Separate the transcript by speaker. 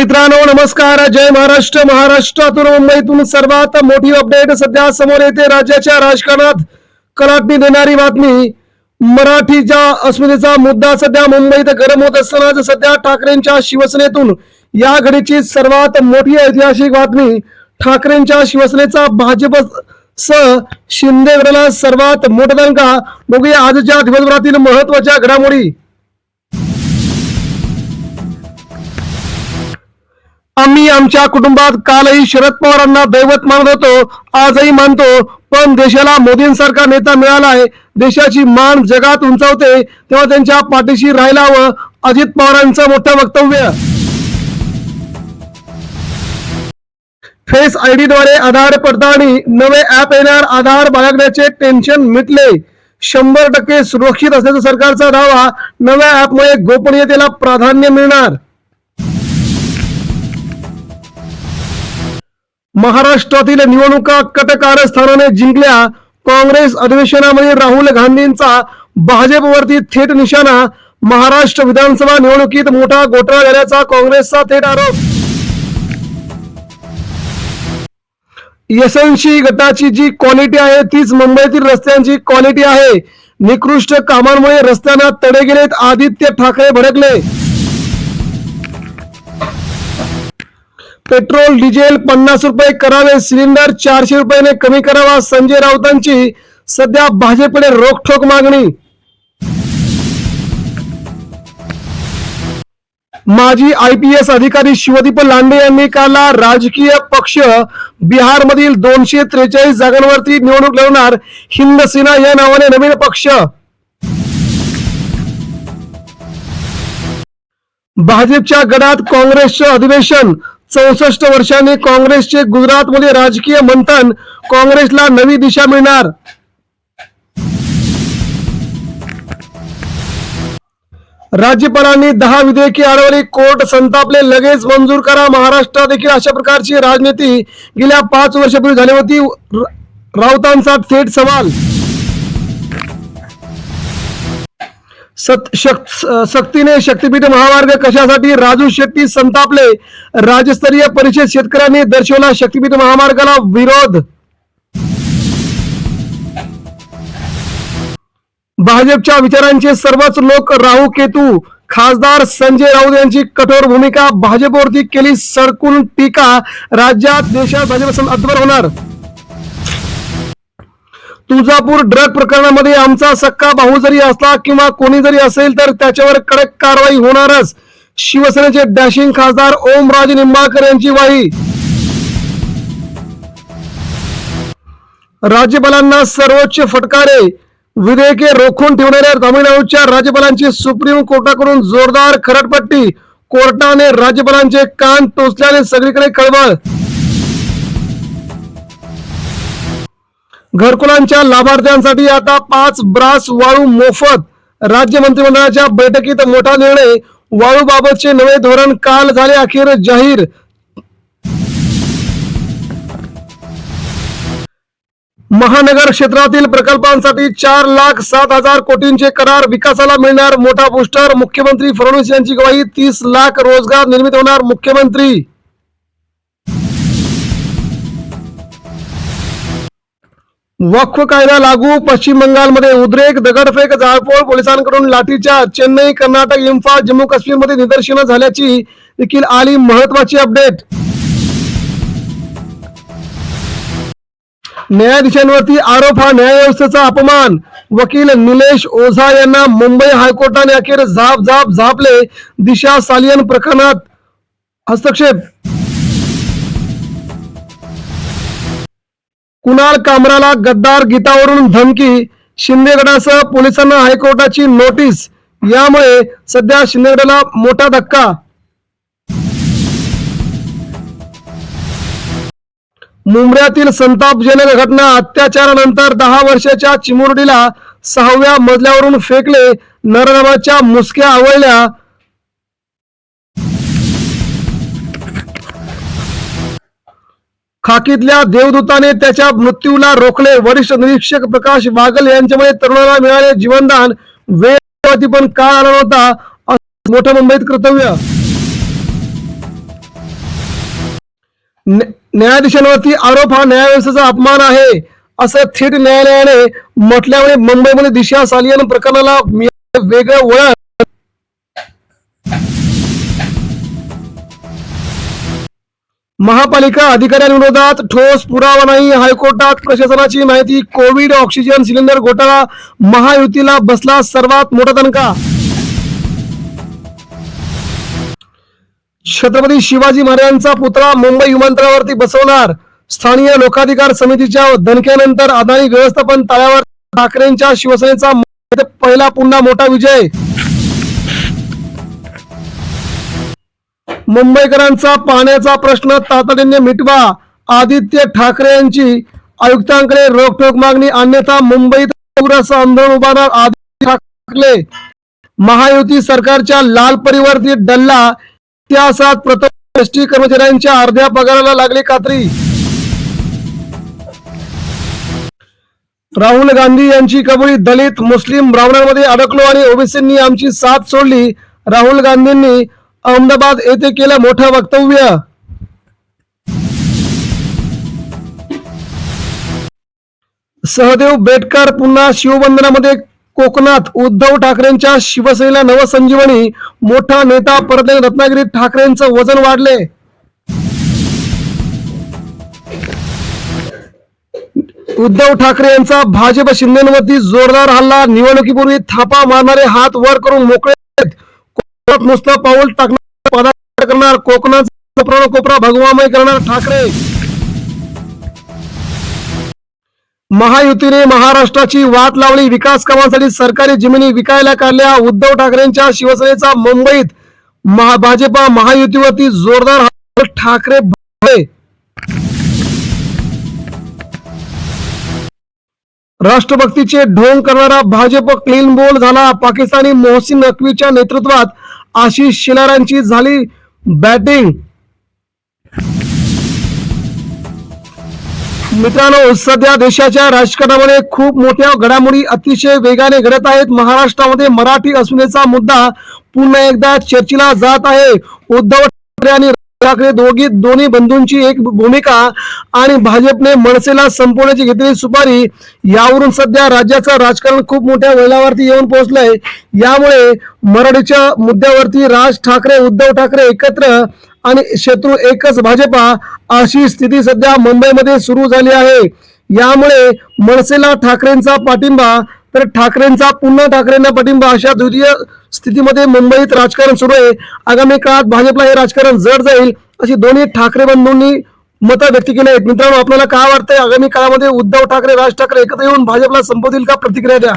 Speaker 1: मित्रांनो नमस्कार. जय महाराष्ट्र. महाराष्ट्रातून मुंबईतून सर्वात मोठी अपडेट सध्या समोर येते राज्याच्या राजकारणात. कलाटणी देणारी बातमी मराठीच्या अस्मितेचा मुद्दा सध्या मुंबईत गरम होत असतानाच सध्या ठाकरेंच्या शिवसेनेतून या घडीची सर्वात मोठी ऐतिहासिक बातमी ठाकरेंच्या शिवसेनेचा भाजप सह शिंदे गटाला सर्वात मोठा दंका बघूया आजच्या दिवसभरातील महत्त्वाच्या घडामोडी. आम्ही आमच्या कुटुंबात कालही शरद पवारांना दैवत मानत होतो आजही मानतो. पण देशाला मोदींसारखा नेता मिळालाय देशाची मान जगात उंचावते तेव्हा त्यांच्या पाठीशी राहायला हवं. अजित पवारांचं मोठं वक्तव्य. फेस आयडी द्वारे आधार पडताळणी नवे ऍप येणार आधार बाळगण्याचे टेन्शन मिटले. शंभर टक्के सुरक्षित असल्याचा सरकारचा दावा नव्या ऍपमुळे गोपनीयतेला प्राधान्य मिळणार. महाराष्ट्रातील निवडणुका कटकारस्थानाने जिंकल्या काँग्रेस अधिवेशनामध्ये राहुल गांधींचा भाजपवरती थेट निशाणा महाराष्ट्र विधानसभा निवडणुकीत मोठा घोटाळा झाल्याचा काँग्रेसचा थेट आरोप. यशस्वी गटाची जी क्वालिटी आहे तीच मुंबईतील रस्त्यांची क्वालिटी आहे. निकृष्ट कामांमुळे रस्त्यांना तडे गेलेत आदित्य ठाकरे भडकले. पेट्रोल डिझेल पन्नास रुपये करावे सिलेंडर चारशे रुपयाने कमी करावा. संजय राऊतांची सध्या भाजपकडे रोखठोक मागणी. माजी आय पी एस अधिकारी शिवदीप लांडे यांनी काला राजकीय पक्ष बिहारमधील दोनशे त्रेचाळीस जागांवरती निवडणूक लढवणार हिंद सेना या नावाने नवीन पक्ष. भाजपच्या गडात काँग्रेसचे अधिवेशन चौसष्ट वर्षांनी काँग्रेसचे गुजरातमध्ये राजकीय मंथन काँग्रेसला नवी दिशा मिळणार. राज्यपालांनी दहा विधेयके अडवली. कोर्ट संतापले. लगेच मंजूर करा. महाराष्ट्रात देखील अशा प्रकारची राजनीती गेल्या पाच वर्षापूर्वी झाली होती. राऊतांचा थेट सवाल. सत- शक- सक्तीने शक्तीपीठ महामार्ग कशासाठी? राजू शेट्टी संतापले. राज्यस्तरीय परिषद शेतकऱ्यांनी दर्शवला शक्तीपीठ महामार्गाला विरोध. भाजपच्या विचारांचे सर्वच लोक राहू केतू. खासदार संजय राऊत यांची कठोर भूमिका भाजपवरती केली सरकून टीका. राज्यात देशात भाजप अद्भुत होणार. तुळजापूर ड्रग प्रकरणामध्ये आमचा सक्का भाऊ जरी असला किंवा कोणी जरी असेल तर त्याच्यावर कडक कारवाई होणारच. शिवसेनेचे डॅशिंग खासदार ओमराजे निंबाळकर यांची वाई राज्यपालांना सर्वोच्च फटकारे. विधेयके रोखून ठेवणाऱ्या तामिळनाडूच्या राज्यपालांची सुप्रीम कोर्टाकडून जोरदार खरटपट्टी कोर्टाने राज्यपालांचे कान टोचल्याने सगळीकडे खळबळ. घरकुलांच्या लाभार्थ्यांसाठी आता पाच ब्रास वाळू मोफत राज्य मंत्रिमंडळाच्या बैठकीत मोठा निर्णय. वाळू बाबतचे नवे धोरण काल झाले अखेर जाहीर. महानगर क्षेत्रातील प्रकल्पांसाठी चार लाख सात हजार कोटींचे करार विकासाला मिळणार मोठा बुस्टर मुख्यमंत्री फडणवीस यांची ग्वाही तीस लाख रोजगार निर्मित होणार मुख्यमंत्री. वक्फ कायदा लागू पश्चिम बंगालमध्ये उद्रेक दगडफेक जाळपोळ पोलिसांकडून लाठीचार्ज चेन्नई कर्नाटक इम्फाळ जम्मू काश्मीरमध्ये निदर्शनं झाल्याची देखील आली महत्वाची अपडेट. न्यायाधीशांवरती आरोप हा न्यायव्यवस्थेचा अपमान. वकील निलेश ओझा यांना मुंबई हायकोर्टाने अखेर झाप झाप झापले दिशा सालियन प्रकरणात हस्तक्षेप. कुणाल कामराला गद्दार गीतावरून धमकी शिंदेगडासह पोलिसांना हायकोर्टाची नोटीस यामुळे सध्या शिंदेगडाला मोठा धक्का. मुंबऱ्यातील संतापजनक घटना अत्याचारानंतर दहा वर्षाच्या चिमुरडीला सहाव्या मजल्यावरून फेकले नरनामाच्या मुसक्या आवळल्या खाकीतल्या देवदूताने त्याच्या मृत्यूला रोखले. वरिष्ठ निरीक्षक प्रकाश बागल यांच्यामुळे तरुणाला मिळाले जीवनदान. वेळवरती पण काळ आला नव्हता. मोठं मुंबईत कर्तव्य. न्यायाधीशांवरती आरोप हा न्यायव्यवस्थेचा अपमान आहे. असं थेट न्यायालयाने म्हटल्यामुळे मुंबईमध्ये दिशा सालियन प्रकरणाला वेगळं वळण महापालिका अधिकाऱ्यांविरोधात ठोस पुरावा नाही. हायकोर्टात प्रशासनाची माहिती कोविड ऑक्सिजन सिलेंडर घोटाळा महायुतीला बसला सर्वात मोठा तणका छत्रपती शिवाजी महाराजांचा पुतळा मुंबई विमानतळावरती बसवणार. स्थानीय लोकाधिकार समितीच्या धनक्यानंतर अदानी व्यवस्थापन तळावर ठाकरेंच्या शिवसेनेचा पहिला पुन्हा मोठा विजय. मुंबईकरांचा पाण्याचा प्रश्न तातडीने मिटवा. आदित्य ठाकरे यांची आयुक्तांकडे रोखोक मागणी अन्यथा मुंबईत आंदोलन उभारणार आदित्य ठाकरे. महायुती सरकारच्या लाल परिवर्तित डल्ला इतिहासात प्रथम एसटी कर्मचाऱ्यांच्या अर्ध्या पगाराला लागली कात्री राहुल गांधी यांची कबुली दलित मुस्लिम ब्राह्मणांमध्ये अडकलो आणि ओबीसींनी आमची साथ सोडली. राहुल गांधींनी अहमदाबाद येथे केलं मोठं वक्तव्य. सहदेव बेटकर पुन्हा शिवबंधनामध्ये कोकणात उद्धव ठाकरेंच्या शिवसेनेला नवसंजीवनी मोठा नेता परतले रत्नागिरीत ठाकरेंचं वजन वाढले. उद्धव ठाकरे यांचा भाजप शिंदेवरती जोरदार हल्ला निवडणुकीपूर्वी थापा मारणारे हात वर करून मोकळे नुसतं पाऊल टाकणार पदार्पण करणार कोकणाचा कोपरा कोपरा भगवामय करणार ठाकरे. महायुतीने महाराष्ट्राची वाट लावली विकास कामांसाठी सरकारी जमिनी विकायला काढल्या. उद्धव ठाकरेंच्या शिवसेनेचा मुंबईत महा भाजपा महायुतीवरती जोरदार ठाकरे राष्ट्रभक्तीचे ढोंग करणारा भाजप क्लीन बोल झाला. पाकिस्तानी मोहसिन नक्वीच्या नेतृत्वात आशिष शिलारांची झाली बॅटिंग. मित्रांनो सध्या देशाच्या राजकारणामध्ये खूप मोठ्या घडामोडी अतिशय वेगाने घडत आहेत. महाराष्ट्रामध्ये मराठी अस्मितेचा मुद्दा पुन्हा एकदा चर्चेला जात आहे. उद्धव ठाकरे आणि ठाकरे दोघी दोन्ही बंधूंची एक भूमिका आणि भाजपने मनसेला संपवण्याची घेतलेली सुपारी यावरून सध्या राज्याचं राजकारण खूप मोठ्या वळणावरती येऊन पोहोचलंय. यामुळे मराठीच्या मुद्द्यावरती राज ठाकरे उद्धव ठाकरे एकत्र आणि शत्रू एकच भाजपा अशी स्थिती सध्या मुंबईमध्ये सुरू झाली आहे. यामुळे मनसेला ठाकरेंचा पाठिंबा तर ठाकरेंचा पुन्हा ठाकरेंना पाठिंबा अशा द्वितीय स्थितीमध्ये मुंबईत राजकारण सुरू आहे. आगामी काळात भाजपला हे राजकारण जड जाईल अशी दोन्ही ठाकरे बंधूंनी मतं व्यक्त केली आहेत. मित्रांनो आपल्याला काय वाटतंय? आगामी काळामध्ये उद्धव ठाकरे राज ठाकरे एकत्र येऊन भाजपला संपवतील का प्रतिक्रिया द्या?